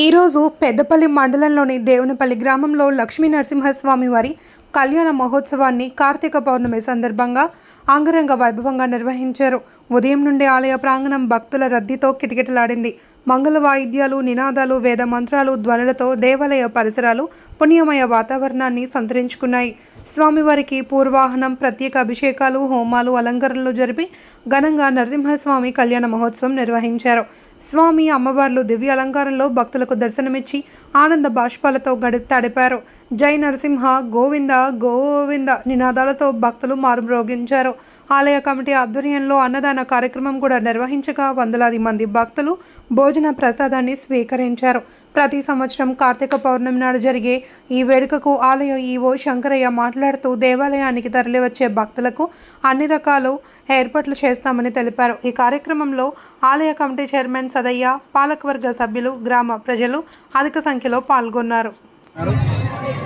ఈరోజు పెద్దపల్లి మండలంలోని దేవునిపల్లి గ్రామంలో లక్ష్మీ నరసింహస్వామి వారి కళ్యాణ మహోత్సవాన్ని కార్తీక పౌర్ణమి సందర్భంగా అంగరంగ వైభవంగా నిర్వహించారు. ఉదయం నుండి ఆలయ ప్రాంగణం భక్తుల రద్దీతో కిటకిటలాడింది. మంగళ వాయిద్యాలు నినాదాలు వేద మంత్రాలు ధ్వనులతో దేవాలయ పరిసరాలు పుణ్యమయ వాతావరణాన్ని సంతరించుకున్నాయి. స్వామివారికి పూర్వాహనం ప్రత్యేక అభిషేకాలు హోమాలు అలంకరణలు జరిపి ఘనంగా నరసింహస్వామి కళ్యాణ మహోత్సవం నిర్వహించారు. స్వామి అమ్మవార్లు దివ్య అలంకారంలో భక్తులకు దర్శనమిచ్చి ఆనంద బాష్పాలతో గడి తడిపారు. జై నరసింహ గోవింద గోవింద నినాదాలతో భక్తులు మారుమ్రోగించారు. ఆలయ కమిటీ ఆధ్వర్యంలో అన్నదాన కార్యక్రమం కూడా నిర్వహించగా వందలాది మంది భక్తులు భోజన ప్రసాదాన్ని స్వీకరించారు. ప్రతి సంవత్సరం కార్తీక పౌర్ణమి నాడు జరిగే ఈ వేడుకకు ఆలయ ఈవో శంకరయ్య మాట్లాడుతూ దేవాలయానికి తరలివచ్చే భక్తులకు అన్ని రకాలు ఏర్పాట్లు చేస్తామని తెలిపారు. ఈ కార్యక్రమంలో ఆలయ కమిటీ చైర్మన్ సదయ్య పాలకవర్గ సభ్యులు గ్రామ ప్రజలు అధిక సంఖ్యలో పాల్గొన్నారు.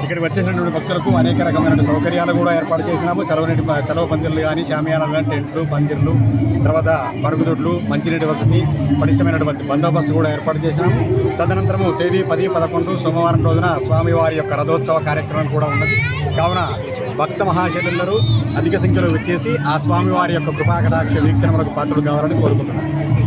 ఇక్కడికి వచ్చేసినటువంటి భక్తులకు అనేక రకమైన సౌకర్యాలు కూడా ఏర్పాటు చేసినాము. చలవనీటి చలవ పందిర్లు కానీ షామియానాలు కానీ టెంట్లు పందిర్లు తర్వాత మరుగుదొడ్లు మంచినీటి వసతి పరిష్టమైనటువంటి బందోబస్తు కూడా ఏర్పాటు చేసినాము. తదనంతరము తేదీ పది పదకొండు సోమవారం రోజున స్వామివారి యొక్క రథోత్సవ కార్యక్రమం కూడా ఉన్నది. కావున భక్త మహాశైలందరూ అధిక సంఖ్యలో వచ్చేసి ఆ స్వామివారి యొక్క కృపాకటాక్ష వీక్షణములకు పాత్రలు కావాలని కోరుకుంటున్నాను